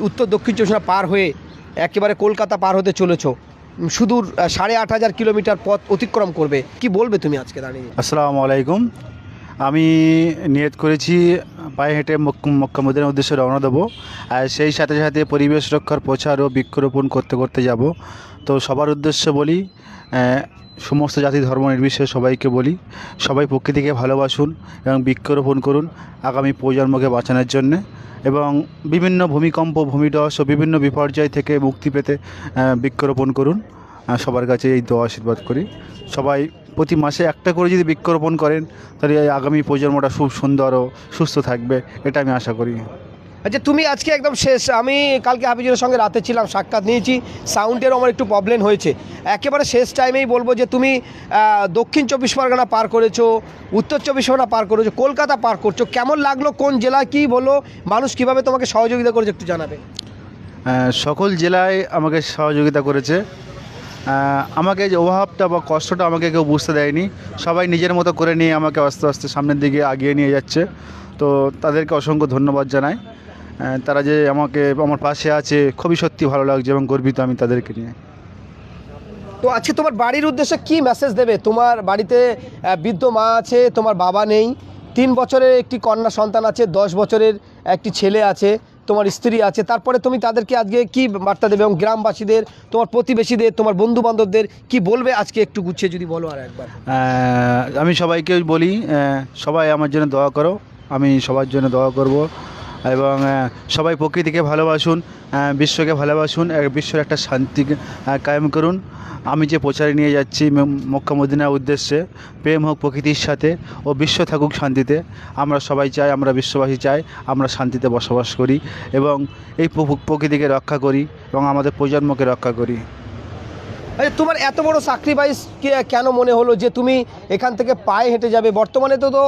উত্তর দক্ষিণ চব্বিশ পার হয়ে একেবারে কলকাতা পার হতে চলেছ। সুদূর সাড়ে আট হাজার কিলোমিটার পথ অতিক্রম করবে। কি বলবে তুমি আজকে দাঁড়িয়ে? আসসালামু আলাইকুম। আমি নিয়ত করেছি, পায়ে হেঁটে মক্ক- মক্কা মদিনার উদ্দেশ্যে রওনা দেবো। আর সেই সাথে সাথে পরিবেশ রক্ষার প্রচার ও বৃক্ষরোপণ করতে করতে যাব। তো সবার উদ্দেশ্যে বলি সমস্ত জাতি, ধর্ম নির্বিশেষে সবাইকে বলি, সবাই প্রকৃতিকে ভালোবাসুন এবং বৃক্ষরোপণ করুন আগামী প্রজন্মকে বাঁচানোর জন্যে। এবং বিভিন্ন ভূমিকম্প, ভূমিধস ও বিভিন্ন বিপর্যয় থেকে মুক্তি পেতে বৃক্ষরোপণ করুন। সবার কাছে এই দোয়া আশীর্বাদ করি। সবাই প্রতি মাসে একটা করে যদি বৃক্ষরোপণ করেন, তাহলে আগামী প্রজন্মটা খুব সুন্দর ও সুস্থ থাকবে, এটা আমি আশা করি। আচ্ছা তুমি আজকে একদম শেষ। আমি কালকে হাফিজুরের সঙ্গে রাতে ছিলাম, সাক্ষাৎ নিয়েছি। সাউন্ডেরও আমার একটু প্রবলেম হয়েছে। একেবারে শেষ টাইমেই বলব যে তুমি দক্ষিণ চব্বিশ পরগনা পার করেছ, উত্তর চব্বিশ পরগনা পার করেছ, কলকাতা পার করছ। কেমন লাগল, কোন জেলা কী বলো, মানুষ কীভাবে তোমাকে সহযোগিতা করেছে একটু জানাবে। সকল জেলায় আমাকে সহযোগিতা করেছে। আমাকে যে অভাবটা বা কষ্টটা আমাকে কেউ বুঝতে দেয়নি। সবাই নিজের মতো করে নিয়ে আমাকে আস্তে আস্তে সামনের দিকে আগিয়ে নিয়ে যাচ্ছে। তো তাদেরকে অসংখ্য ধন্যবাদ জানাই। তারা যে আমাকে আমার পাশে আছে খুবই সত্যি ভালো লাগছে এবং গর্বিত আমি তাদেরকে নিয়ে। তো আজকে তোমার বাড়ির উদ্দেশ্যে কি মেসেজ দেবে? তোমার বাড়িতে বৃদ্ধ মা আছে তোমার বাবা নেই তিন বছরের একটি কন্যা সন্তান আছে দশ বছরের একটি ছেলে আছে তোমার স্ত্রী আছে তারপরে তুমি তাদেরকে আজকে কি বার্তা দেবে এবং গ্রামবাসীদের তোমার প্রতিবেশীদের তোমার বন্ধু বান্ধবদের কি বলবে? আজকে একটু গুছিয়ে যদি বলো আর একবার। আমি সবাইকে বলি সবাই আমার জন্য দোয়া করো আমি সবার জন্য দোয়া করব। এবং সবাই প্রকৃতিকে ভালোবাসুন বিশ্বকে ভালোবাসুন বিশ্বের একটা শান্তি কায়েম করুন। আমি যে প্রচারে নিয়ে যাচ্ছি ম- মক্কা উদ্দেশ্যে, প্রেম হোক প্রকৃতির সাথে ও বিশ্ব থাকুক শান্তিতে, আমরা সবাই চাই, আমরা বিশ্ববাসী চাই, আমরা শান্তিতে বসবাস করি এবং এই প্রকৃতিকে রক্ষা করি এবং আমাদের প্রজন্মকে রক্ষা করি। আচ্ছা তোমার এত বড় স্যাক্রিফাইস কেন মনে হলো যে তুমি এখান থেকে পায়ে হেঁটে যাবে? বর্তমানে তো তো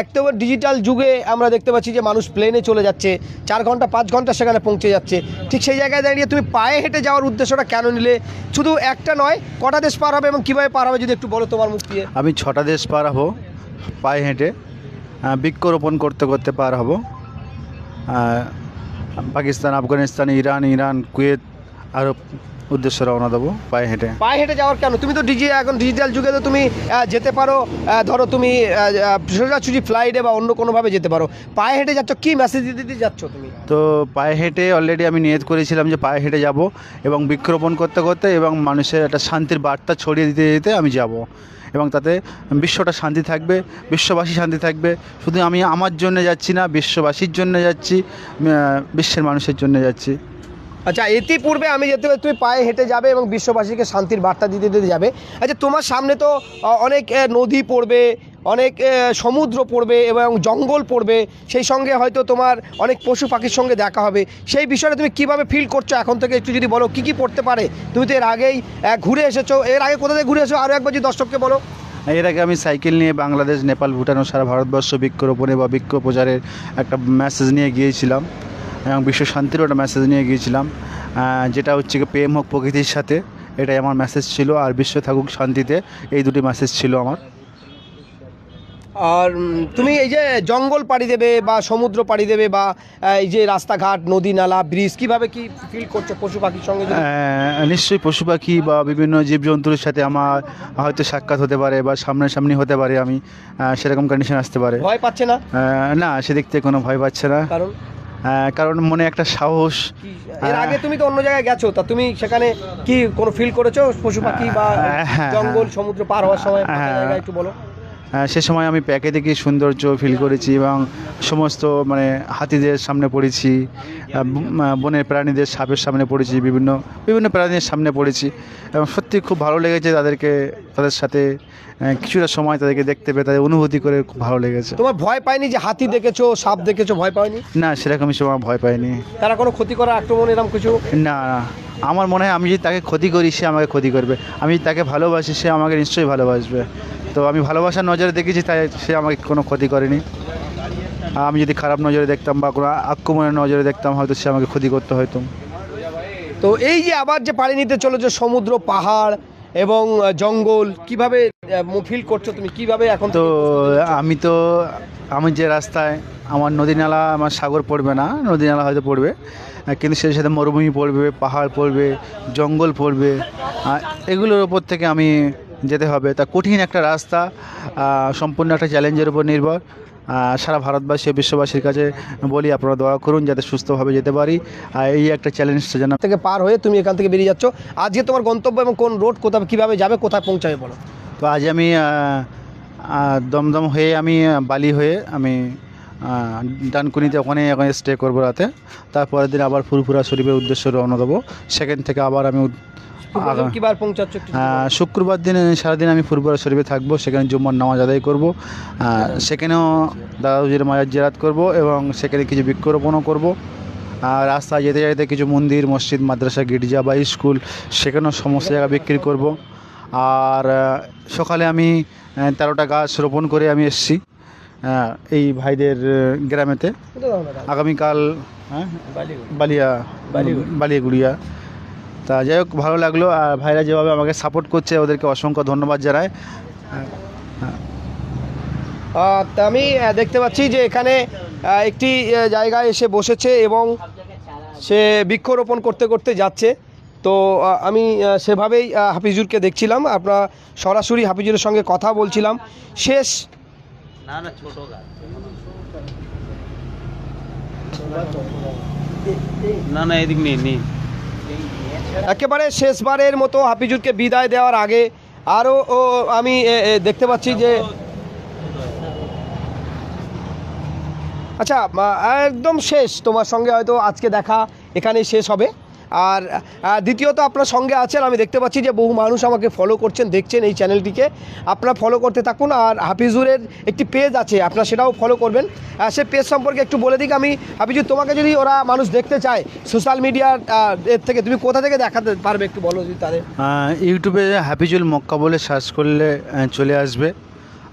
একেবারে ডিজিটাল যুগে আমরা দেখতে পাচ্ছি যে মানুষ প্লেনে চলে যাচ্ছে, চার ঘণ্টা, পাঁচ ঘণ্টা সেখানে পৌঁছে যাচ্ছে। ঠিক সেই জায়গায় দাঁড়িয়ে তুমি পায়ে হেঁটে যাওয়ার উদ্দেশ্যটা কেন নিলে? শুধু একটা নয়, কটা দেশ পার হবে এবং কীভাবে পার হবে যদি একটু বলো তোমার মুখ দিয়ে? আমি ছটা দেশ পার হব, পায়ে হেঁটে। বৃক্ষরোপণ করতে করতে পার হব। Pakistan, Afghanistan, Iran Iran, Kuwait আরও উদ্দেশ্যে রওনা দেবো পায়ে হেঁটে। পায়ে হেঁটে যাওয়ার কেন? তুমি তো ডিজি এখন ডিজিটাল যুগে তো তুমি যেতে পারো ধরো তুমি সোজাসুজি ফ্লাইটে বা অন্য কোনোভাবে যেতে পারো। পায়ে হেঁটে যাচ্ছ কী মেসেজ দিতে দিতে যাচ্ছ তুমি? তো পায়ে হেঁটে অলরেডি আমি নিয়ত করেছিলাম যে পায়ে হেঁটে যাব এবং বৃক্ষরোপণ করতে করতে এবং মানুষের একটা শান্তির বার্তা ছড়িয়ে দিতে দিতে আমি যাব। এবং তাতে বিশ্বটা শান্তি থাকবে বিশ্ববাসী শান্তি থাকবে। শুধু আমি আমার জন্য যাচ্ছি না বিশ্ববাসীর জন্য যাচ্ছি বিশ্বের মানুষের জন্য যাচ্ছি। আচ্ছা ইতিপূর্বে আমি যেতে তুমি পায়ে হেঁটে যাবে এবং বিশ্ববাসীকে শান্তির বার্তা দিতে দিতে যাবে। আচ্ছা তোমার সামনে তো অনেক নদী পড়বে, অনেক সমুদ্র পড়বে এবং জঙ্গল পড়বে। সেই সঙ্গে হয়তো তোমার অনেক পশু পাখির সঙ্গে দেখা হবে। সেই বিষয়টা তুমি কীভাবে ফিল করছ? এখন থেকে একটু যদি বলো, কি কি পড়তে পারে? তুমি তো এর আগেই ঘুরে এসেছ। এর আগে কোথা থেকে ঘুরে এসো আরও একবার যদি দর্শককে বলো। এর আগে আমি সাইকেল নিয়ে বাংলাদেশ, নেপাল, ভুটান ও সারা ভারতবর্ষ বৃক্ষরোপণে বা বৃক্ষ প্রচারের একটা মেসেজ নিয়ে গিয়েছিলাম। এবং বিশ্ব শান্তিরও একটা মেসেজ নিয়ে গিয়েছিলাম। যেটা হচ্ছে প্রেম হোক প্রকৃতির সাথে এটাই আমার মেসেজ ছিল আর বিশ্ব থাকুক শান্তিতে এই দুটি মেসেজ ছিল আমার। আর তুমি এই যে জঙ্গল পাড়ি দেবে বা সমুদ্র পাড়ি দেবে বা এই যে রাস্তাঘাট নদী নালা ব্রিজ কীভাবে কি ফিল করছ পশু পাখির সঙ্গে নিশ্চয়ই পশু পাখি বা বিভিন্ন জীবজন্তুর সাথে আমার হয়তো সাক্ষাৎ হতে পারে বা সামনাসামনি হতে পারে আমি সেরকম কন্ডিশন আসতে পারে। ভয় পাচ্ছে না? না সেদিক থেকে কোনো ভয় পাচ্ছে না। কারণ? কারণ মনে একটা সাহস। এর আগে তুমি তো অন্য জায়গায় গেছো তা তুমি সেখানে কি কোনো ফিল করেছ? পশু পাখি বা হ্যাঁ, জঙ্গল সমুদ্র পার হওয়ার সময়? হ্যাঁ। একটু বলো। সে সময় আমি প্রাকৃতিক সৌন্দর্য ফিল করেছি এবং সমস্ত মানে হাতিদের সামনে পড়েছি বনের প্রাণীদের সাপের সামনে পড়েছি বিভিন্ন বিভিন্ন প্রাণীদের সামনে পড়েছি। এবং সত্যি খুব ভালো লেগেছে তাদেরকে তাদের সাথে কিছুটা সময় তাদেরকে দেখতে পেয়ে তাদের অনুভূতি করে খুব ভালো লেগেছে। তোমার ভয় পায়নি যে হাতি দেখেছ সাপ দেখেছ ভয় পায়নি? না সেরকমই সময় ভয় পাইনি তারা কোনো ক্ষতি করা আক্রমণ এরকম কিছু? না না আমার মনে হয় আমি যদি তাকে ক্ষতি করি সে আমাকে ক্ষতি করবে। আমি যদি তাকে ভালোবাসি সে আমাকে নিশ্চয়ই ভালোবাসবে। তো আমি ভালোবাসার নজরে দেখেছি তাই সে আমাকে কোনো ক্ষতি করেনি। আমি যদি খারাপ নজরে দেখতাম বা কোনো আক্রমণের নজরে দেখতাম হয়তো সে আমাকে ক্ষতি করতে হয়তো। তো এই যে আবার যে পাড়ি নিতে চলেছো সমুদ্র পাহাড় এবং জঙ্গল কীভাবে ফিল করছ তুমি? কীভাবে এখন তো আমি তো আমি যে রাস্তায় আমার নদী নালা আমার সাগর পড়বে না নদী নালা হয়তো পড়বে কিন্তু সেই সাথে মরুভূমি পড়বে পাহাড় পড়বে জঙ্গল পড়বে এগুলোর ওপর থেকে আমি যেতে হবে। তা কঠিন একটা রাস্তা সম্পূর্ণ একটা চ্যালেঞ্জের উপর নির্ভর। সারা ভারতবাসী ও বিশ্ববাসীর কাছে বলি আপনারা দোয়া করুন যাতে সুস্থভাবে যেতে পারি। আর এই একটা চ্যালেঞ্জটা যেন থেকে পার হয়ে তুমি এখান থেকে বেরিয়ে যাচ্ছ। আজকে তোমার গন্তব্য এবং কোন রোড কোথায় কীভাবে যাবে কোথায় পৌঁছাবে বলো? তো আজ আমি দমদম হয়ে আমি বালি হয়ে আমি ডানকুনিতে ওখানে ওখানে স্টে করব রাতে। তারপরের দিন আবার ফুরফুরা শরীফের উদ্দেশ্যে রওনা দেবো। সেখান থেকে আবার আমি কিবার পৌঁছাচ্ছ শুক্রবার দিন সারাদিন আমি ফুরফুরা শরীফে থাকব সেখানে জুম্মার নামাজ আদায় করব সেখানেও দাদাজির মাজার জেরাত করব এবং সেখানে কিছু বৃক্ষরোপণও করব আর রাস্তায় যেতে যেতে কিছু মন্দির মসজিদ মাদ্রাসা গির্জা বা স্কুল সেখানেও সমস্ত জায়গা বিক্রি করব আর সকালে আমি তেরোটা গাছ রোপণ করে আমি এসেছি এই ভাইদের গ্রামেতে? আগামীকাল হ্যাঁ। বালিয়া। বালিয়াগুড়িয়া তা যাই হোক ভালো লাগল। আর ভাইরা যেভাবে আমাকে সাপোর্ট করছে ওদেরকে অসংখ্য ধন্যবাদ জানাই। আহ, তা আমি দেখতে পাচ্ছি যে এখানে একটি জায়গায় এসে বসেছে এবং সে বৃক্ষরোপণ করতে করতে যাচ্ছে। তো আমি সেভাবেই হাফিজুরকে দেখছিলাম। আপনার সরাসরি হাফিজুরের সঙ্গে কথা বলছিলাম। শেষ। না না এদিক নেই নেই। একেবারে শেষবারের মতো হাফিজুরকে বিদায় দেওয়ার আগে আরও আমি দেখতে পাচ্ছি যে আচ্ছা একদম শেষ তোমার সঙ্গে হয়তো আজকে দেখা এখানেই শেষ হবে। আর দ্বিতীয়ত আপনার সঙ্গে আছেন, আমি দেখতে পাচ্ছি যে বহু মানুষ আমাকে ফলো করছেন, দেখছেন এই চ্যানেলটিকে। আপনারা ফলো করতে থাকুন, আর হাফিজুরের একটি পেজ আছে, আপনারা সেটাও ফলো করবেন। সে পেজ সম্পর্কে একটু বলে দিক, আমি হাফিজুর, তোমাকে যদি ওরা মানুষ দেখতে চায় সোশ্যাল মিডিয়ার এর থেকে, তুমি কোথা থেকে দেখাতে পারবে একটু বলো যদি তাদের? ইউটিউবে হাফিজুল মক্কা বলে সার্চ করলে চলে আসবে।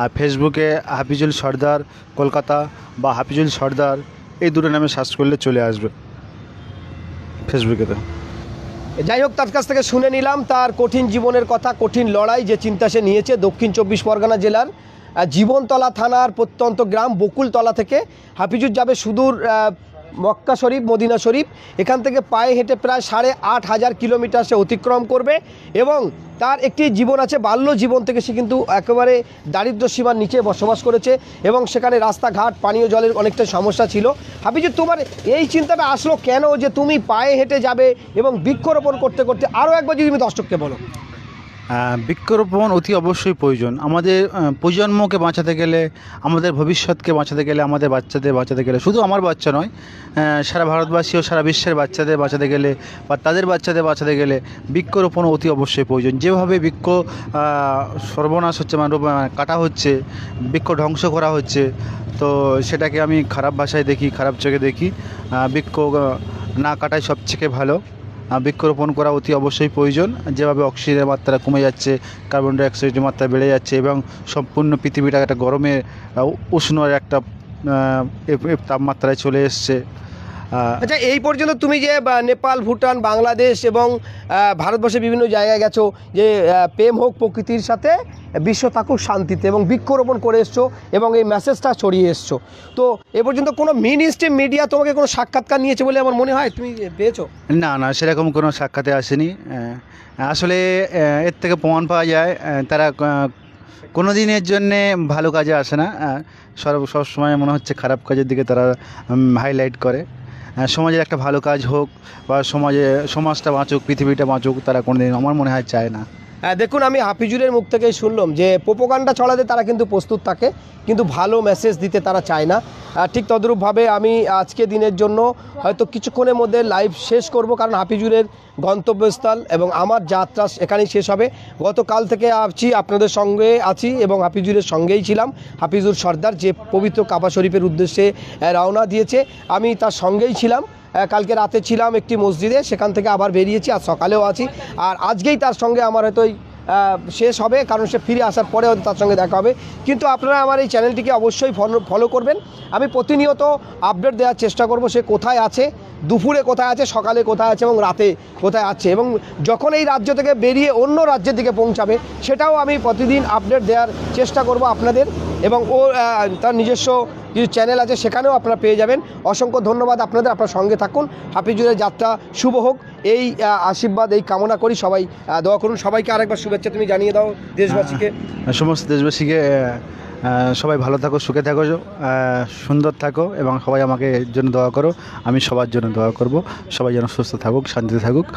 আর ফেসবুকে হাফিজুল সর্দার কলকাতা বা হাফিজুল সর্দার, এই দুটো নামে সার্চ করলে চলে আসবে। ফেসবুকেতে যাই হোক, তার কাছ থেকে শুনে নিলাম তার কঠিন জীবনের কথা, কঠিন লড়াই যে চিন্তা সে নিয়েছে দক্ষিণ চব্বিশ পরগনা জেলার জীবনতলা থানার প্রত্যন্ত গ্রাম বকুলতলা থেকে হাফিজুর যাবে সুদূর মক্কা শরীফ, মদিনা শরীফ, এখান থেকে পায়ে হেঁটে প্রায় সাড়ে আট হাজার কিলোমিটার সে অতিক্রম করবে এবং তার একটি জীবন আছে, বাল্য জীবন থেকে সে কিন্তু একেবারে দারিদ্র সীমার নিচে বসবাস করেছে এবং সেখানে রাস্তাঘাট, পানীয় জলের অনেকটা সমস্যা ছিল। হাফিজুর, তোমার এই চিন্তাটা আসলো কেন যে তুমি পায়ে হেঁটে যাবে এবং বৃক্ষরোপণ করতে করতে আরও একবার যদি তুমি দর্শককে বলো? বৃক্ষরোপণ অতি অবশ্যই প্রয়োজন। আমাদের প্রজন্মকে বাঁচাতে গেলে, আমাদের ভবিষ্যৎকে বাঁচাতে গেলে, আমাদের বাচ্চাদের বাঁচাতে গেলে, শুধু আমার বাচ্চা নয় সারা ভারতবাসী ও সারা বিশ্বের বাচ্চাদের বাঁচাতে গেলে বা তাদের বাচ্চাদের বাঁচাতে গেলে বৃক্ষরোপণ অতি অবশ্যই প্রয়োজন। যেভাবে বৃক্ষ সর্বনাশ হচ্ছে মানে মানে কাটা হচ্ছে, বৃক্ষ ধ্বংস করা হচ্ছে, তো সেটাকে আমি খারাপ ভাষায় দেখি, খারাপ চোখে দেখি। বৃক্ষ না কাটাই সবথেকে ভালো। বৃক্ষরোপণ করা অতি অবশ্যই প্রয়োজন। যেভাবে অক্সিজেনের মাত্রা কমে যাচ্ছে কার্বন ডাইঅক্সাইডের মাত্রা বেড়ে যাচ্ছে এবং সম্পূর্ণ পৃথিবীটা একটা গরমে উষ্ণ একটা তাপমাত্রায় চলে এসছে। আচ্ছা এই পর্যন্ত তুমি যে নেপাল ভুটান বাংলাদেশ এবং ভারতবর্ষের বিভিন্ন জায়গায় গেছো যে প্রেম হোক প্রকৃতির সাথে বিশ্ব থাকুক শান্তিতে এবং বৃক্ষরোপণ করে এসছো এবং এই মেসেজটা ছড়িয়ে এসছো। তো এ পর্যন্ত কোনো মেন স্ট্রিম মিডিয়া তোমাকে কোনো সাক্ষাৎকার নিয়েছে বলে আমার মনে হয়? তুমি পেয়েছ? না না সেরকম কোনো সাক্ষাতে আসেনি। আসলে এর থেকে প্রমাণ পাওয়া যায় তারা কোনো দিনের জন্যে ভালো কাজে আসে না। সব সবসময় মনে হচ্ছে খারাপ কাজের দিকে তারা হাইলাইট করে। সমাজের একটা ভালো কাজ হোক বা সমাজে, সমাজটা বাঁচুক, পৃথিবীটা বাঁচুক, তারা কোনোদিন আমার মনে হয় চায় না। দেখুন, আমি হাফিজুরের মুখ থেকেই শুনলাম যে পোপোকান্ডা ছড়াতে তারা কিন্তু প্রস্তুত থাকে, কিন্তু ভালো মেসেজ দিতে তারা চায় না। ঠিক তদ্রূপভাবে আমি আজকে দিনের জন্য হয়তো কিছুক্ষণের মধ্যে লাইভ শেষ করব, কারণ হাফিজুরের গন্তব্যস্থল এবং আমার যাত্রা এখানেই শেষ হবে। গতকাল থেকে আছি, আপনাদের সঙ্গে আছি এবং হাফিজুরের সঙ্গেই ছিলাম। হাফিজুর সর্দার যে পবিত্র কাবা শরীফের উদ্দেশ্যে রওনা দিয়েছে, আমি তার সঙ্গেই ছিলাম। কালকে রাতে ছিলাম একটি মসজিদে, সেখান থেকে আবার বেরিয়েছি আর সকালেও আছি। আর আজকেই তার সঙ্গে আমার হয়তো শেষ হবে, কারণ সে ফিরে আসার পরে হয়তো তার সঙ্গে দেখা হবে। কিন্তু আপনারা আমার এই চ্যানেলটিকে অবশ্যই ফলো ফলো করবেন। আমি প্রতিনিয়ত আপডেট দেওয়ার চেষ্টা করব সে কোথায় আছে, দুপুরে কোথায় আছে, সকালে কোথায় আছে এবং রাতে কোথায় আছে। এবং যখন এই রাজ্য থেকে বেরিয়ে অন্য রাজ্যের দিকে পৌঁছাবে, সেটাও আমি প্রতিদিন আপডেট দেওয়ার চেষ্টা করব আপনাদের এবং ও তার নিজস্ব কিছু চ্যানেল আছে, সেখানেও আপনারা পেয়ে যাবেন। অসংখ্য ধন্যবাদ আপনাদের, আপনার সঙ্গে থাকুন। হাফিজুরের যাত্রা শুভ হোক। এই আশীর্বাদ, এই কামনা করি সবাই দোয়া করুন। সবাইকে আরেকবার শুভেচ্ছা তুমি জানিয়ে দাও দেশবাসীকে। সমস্ত দেশবাসীকে সবাই ভালো থাকো, সুখে থাকো সুন্দর থাকো এবং সবাই আমাকে জন্য দোয়া করো। আমি সবার জন্য দোয়া করব। সবাই যেন সুস্থ থাকুক, শান্তিতে থাকুক।